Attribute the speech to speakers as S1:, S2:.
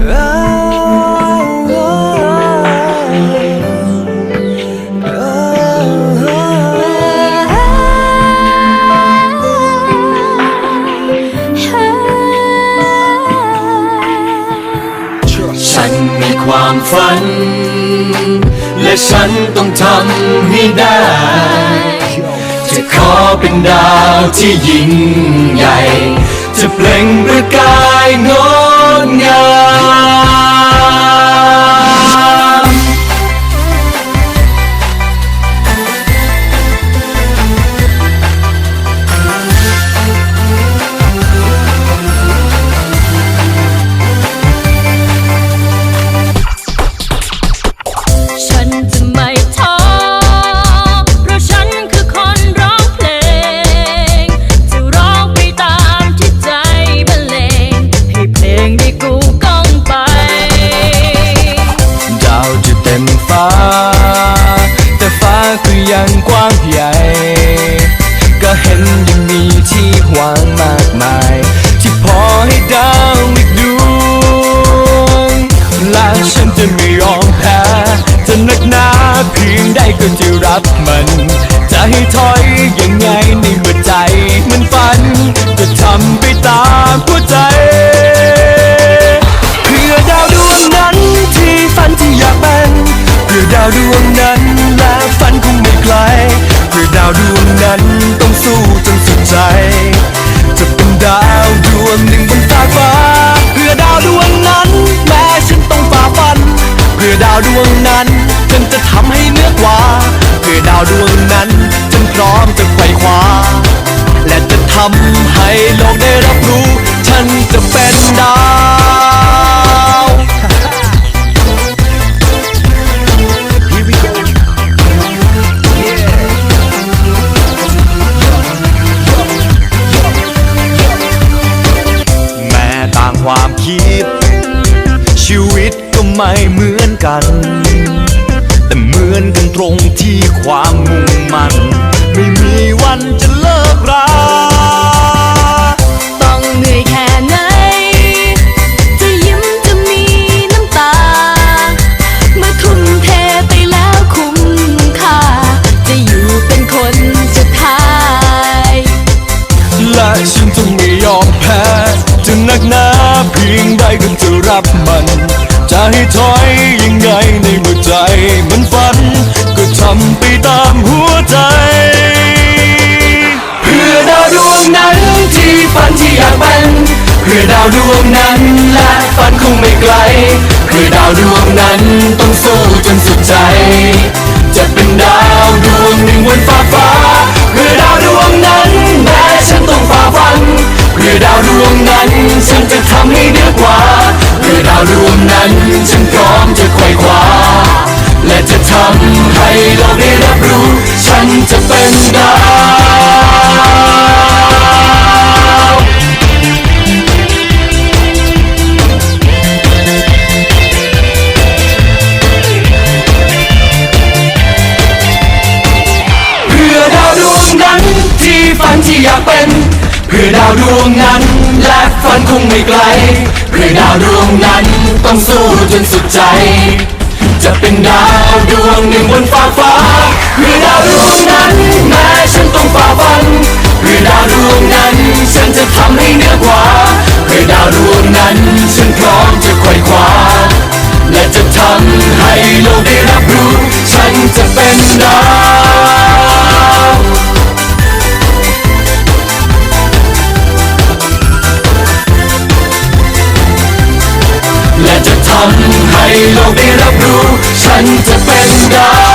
S1: ฉันมีความฝัน และฉันต้องทำให้ได้ จะขอเป็นดาวที่ยิ่งใหญ่ จะเปล่งประกายงดงาม
S2: ต็ม
S1: ฟ้า แต่ฟ้าก็ยังกว้างใหญ่ ก็เห็นยังมีที่ว่างมากมาย ที่พอให้ดาวอีกดวงและฉันจะไม่ยอมแพ้จะนักหนาเพียงใดก็จะรับมัน จะให้ถอยยังไงในเมื่อ ฉันจะทำให้เนื้อกว่า เพื่อดาวดวงนั้นฉันพร้อมจะไขว่คว้า และจะทำให้โลกได้รับรู้ ฉันจะเป็นดาว Here we go. Yeah. แม้ต่างความคิด ชีวิตก็ไม่เหมือนกัน มือนกันตรงที่ความมุ่งมั่น ไม่มีวันจะเลิกรา
S2: ต้องเหนื่อยแค่ไหน จะยิ้มจะมีน้ำตา เมื่อทุ่มเทไปแล้วคุ้มค่า จะอยู่เป็นคนสุดท้าย
S1: และฉันจะไม่ยอมแพ้จะหนักหนาเพียงใดก็จะรับมัน จะให้ถอยยังไงในเตามหัวใจ เพื่อดาวดวงนั้นที่ฝันที่อยากเป็นเพื่อดาวดวงนั้นและฝันคงไม่ไกล เพื่อดาวดวงนั้นต้องสู้จนสุดใจ จะเป็นดาวดวงหนึ่งบนฟ้าฟ้าเพื่อดาวดวงนั้นแม้ฉันต้องฝ่าฟันเพื่อดาวดวงนั้นฉันจะทำให้เหนือกว่าเพื่อดาวดวงนั้นฉันพร้อมจะไขว่คว้าและจะทำให้โลกไนั้น ที่ฝันที่อยากเป็น เพื่อดาวดวงนั้น และฝันคงไม่ไกล เพื่อดาวดวงนั้นต้องสู้จนสุดใจ จะเป็นดาวดวงหนึ่งบนฟ้าฟ้าเพื่อดาวดวงนั้นแม้ฉันต้องฝ่าฟันเพื่อดาวดวงนั้นฉันจะทำให้เหนือกว่าเพื่อดาวดวงนั้นฉันพร้อมจะไขว่คว้าและจะทำให้โลกได้รับรู้ ฉันจะเป็นดาว โลกได้รับรู้ ฉันจะเป็นดาว